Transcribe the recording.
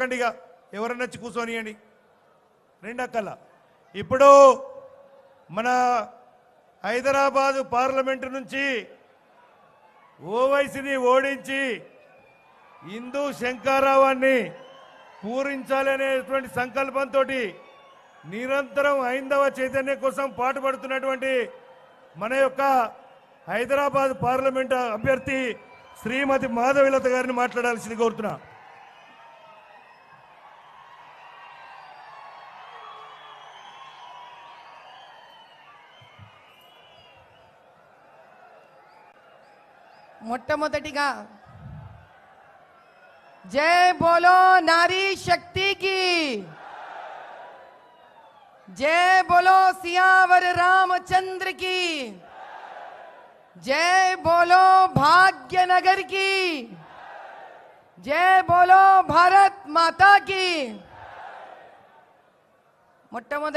కండిగా ఎవరన్నా వచ్చి కూర్చొనియండి. రెండక్కల ఇప్పుడు మన హైదరాబాదు పార్లమెంటు నుంచి ఓవైసీని ఓడించి హిందూ శంకారావాన్ని పూరించాలనేటువంటి సంకల్పంతో నిరంతరం హైందవ చైతన్యం కోసం పాటుపడుతున్నటువంటి మన యొక్క హైదరాబాద్ పార్లమెంట్ అభ్యర్థి శ్రీమతి మాధవిలత గారిని మాట్లాడాల్సింది కోరుతున్నా. मोटमोदी जय बोलो नारी शक्ति की जय बोलो सियावर रामचंद्र की जय बोलो भाग्यनगर की जय बोलो भारत माता की मोटमोद